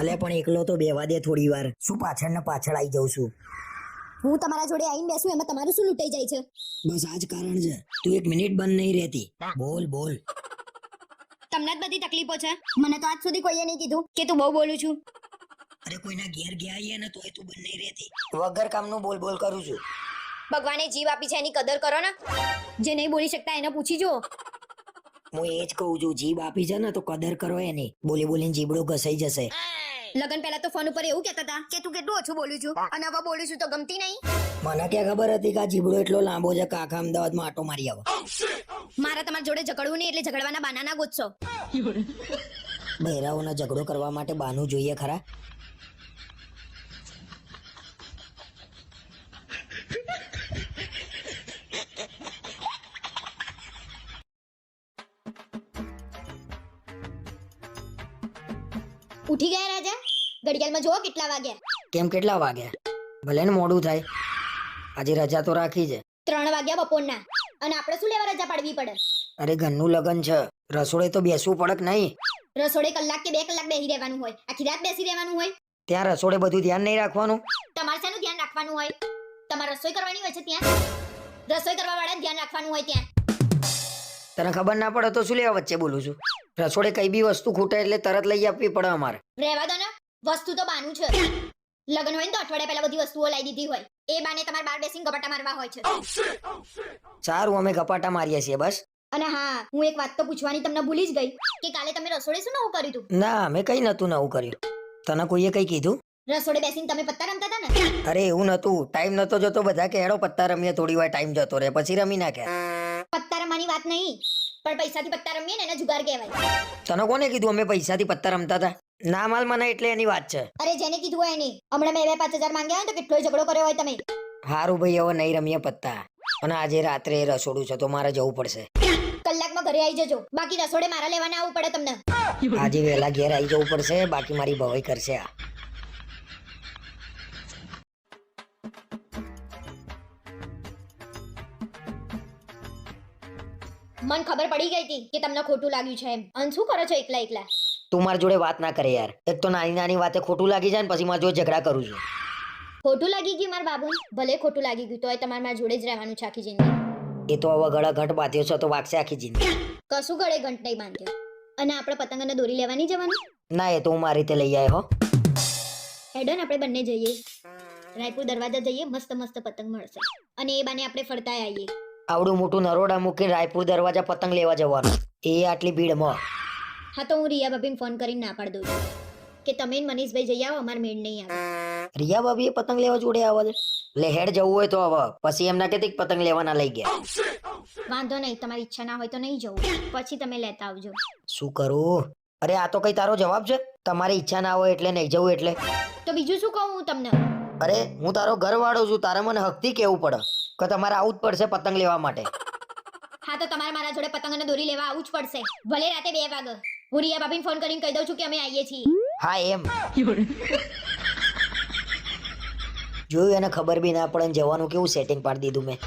અલે પણ એકલો તો બેવા દે થોડી વાર. શું પાછળ ને પાછળ આવી જાઉં છું? હું તમારા જોડે આવીને બેસું એમાં તમારું શું લૂંટાઈ જાય છે? બસ આ જ કારણ છે. તું એક મિનિટ બંધ નહીં રહેતી. બોલ બોલ. તમને જ બધી તકલીફો છે? મને તો આજ સુધી કોઈએ નહીં કીધું કે તું બહુ બોલું છું. અરે કોઈના ઘેર ગયા ને તોય તું બંધ નહીં રહેતી. વગર કામનું બોલ બોલ કરું છું. ભગવાને જીવ આપી છે એની કદર કરો ને. જે નહીં બોલી શકતા એને પૂછી જુઓ. હું એ જ કહું છું જીભ આપી છે ને તો કદર કરો એની. બોલી બોલીને જીબડો ઘસાઈ જશે. લગન પહેલા તો ફોન ઉપર એવું કહેતા હતા કે તું કેટલું ઓછું બોલું છું? અને હવે બોલું છું તો ગમતી નહીં? મને ક્યાં ખબર હતી કે આ જીબડો એટલો લાંબો છે કે આખા અમદાવાદમાં આટો મારી આવો. મારા તમારી જોડે ઝઘડવું નહીં એટલે ઝઘડવાના બાના ના ગોતશો. બહેરાઓને ઝઘડો કરવા માટે બાનું જોઈએ ખરા? ઉઠી ગયા રાજા? ઘડિયાળમાં જુઓ કેટલા વાગ્યા. કેમ કેટલા વાગ્યા? ભલે ને મોડું થાય. આજે રજા તો રાખી છે. ત્રણ વાગ્યા બપોરના. અને આપણે શું લેવા રજા પાડવી પડે? અરે ઘરનું લગન છે. રસોડે તો બેસવું પડક નહીં? રસોડે કલાક કે બે કલાક બેસી રહેવાનું હોય. આખી રાત બેસી રહેવાનું હોય. ત્યાં રસોડે બધું ધ્યાન નહીં રાખવાનું? તમારે શાનું ધ્યાન રાખવાનું હોય? તમારે રસોઈ કરવાની હોય છે ત્યાં? રસોઈ કરવા વાળા ધ્યાન રાખવાનું હોય ત્યાં? તને ખબર ના પડે તો શું લેવા વચ્ચે બોલું છું? રસોડે કઈ બી વસ્તુ ખૂટે એટલે તરત લઈ આપવી પડે અમારે. રહેવા દો ને. વસ્તુ તો બાનું છે. લગ્ન હોય ને તો અઠવાડિયા પહેલા બધી વસ્તુઓ લાવી દીધી હોય. એ બાને તમારે બાર બેસીને ગપાટા મારવા હોય છે. સારું અમે ગપાટા મારીએ છીએ બસ. અને હા હું એક વાત તો પૂછવાની તમને ભૂલી જ ગઈ કે કાલે તમે રસોડે શું નવું કર્યું હતું? ના અમે કઈ નતું નવું કર્યું. તને કોઈએ કઈ કીધું? રસોડે બેસીને તમે પત્તા રમતા હતા ને? અરે એવું નતું ટાઈમ નતો જતો બધા કે હેડો પત્તા રમીએ થોડી વાર ટાઈમ જતો રહે પછી રમી નાખે. પત્તા રમવાની વાત નહીં. પણ પૈસાથી પત્તા રમીએ ને એને જુગાર કહેવાય. તને કોને કીધું અમે પૈસાથી પત્તા રમતા હતા? ના માલ મને એટલે એની વાત છે. અરે જેને કીધું હોય એની. હમણાં મેં બે પાંચ હજાર માંગ્યા હોય તો કેટલો ઝઘડો કર્યો હોય તમે. હારું ભાઈ હવે નહીં રમીએ પત્તા. અને આજે રાત્રે રસોડું છે તો મારે જવું પડશે. કલાકમાં ઘરે આવી જજો. બાકી રસોડે મારા લેવાના આવવું પડે તમને. આજે વહેલા ઘેર આવી જવું પડશે બાકી મારી ભવાઈ કરશે આ. મન ખબર પડી ગઈ હતી કે તમને ખોટું લાગ્યું છે એમ. અને શું કરો છો એકલા એકલા? તું મારી જોડે વાત ના કરે યાર. એક તો નાની નાની વાતે ખોટું લાગી જાય ને પછી મારા જોડે ઝઘડા કરું છું. ખોટું લાગી ગયું મારા બાબુ? ભલે ખોટું લાગી ગયું તોય તમારે મારા જોડે જ રહેવાનું છે આખી જિંદગી. એ તો હવે ગળા ઘટ બાંધ્યો છે તો વાગશે આખી જિંદગી. કશું ગળે ઘંટ નહીં બાંધ્યો. અને આપણે પતંગ અને દોરી લેવાની જવાનું? ના એ તો હું મારી રીતે લઈ આવ્યો હો. હેડો ને આપણે બંને જઈએ. રાયપુર દરવાજા જઈએ મસ્ત મસ્ત પતંગ મળશે. અને એ બાને આપણે ફરતા આવીએ. આવડું મોટું નરોડા મૂકીને રાયપુર દરવાજા પતંગ લેવા જવાનું. એ આટલી ભીડમાં. હા તો હું રિયા ભાભીને ફોન કરીને ના પાડી દઉં છું. કે તમે ને મનીષભાઈ જઈ આવો અમારે મેળ નહીં આવે. રિયા ભાભી એ પતંગ લેવા જોડે આવે છે? લે હેડ જવું હોય તો હવે પછી એમના કે પતંગ લેવાના લઈ ગયા. વાંધો નહીં તમારી ઈચ્છા ના હોય તો નહીં જવું. પછી તમે લેતા આવજો. શું કરું? અરે આ તો કઈ તારો જવાબ છે? તમારી ઈચ્છા ના હોય એટલે નહીં જવું એટલે. તો બીજું શું કહું હું તમને? અરે હું તારો ઘર વાળો છું. તારે મને હકથી કેવું પડે? કે તમારે આવું જ પડશે પતંગ લેવા માટે. હા તો તમારે મારા જોડે પતંગ અને દોરી લેવા આવું જ પડશે. ભલે રાતે બે વાગે. હું રિયા ભાભીને ફોન કરીને કહી દઉં છું કે અમે આવીએ છીએ. હા એમ. જોયું એને ખબર બી ના પડે જવાનું કેવું સેટિંગ પાડી દીધું મેં.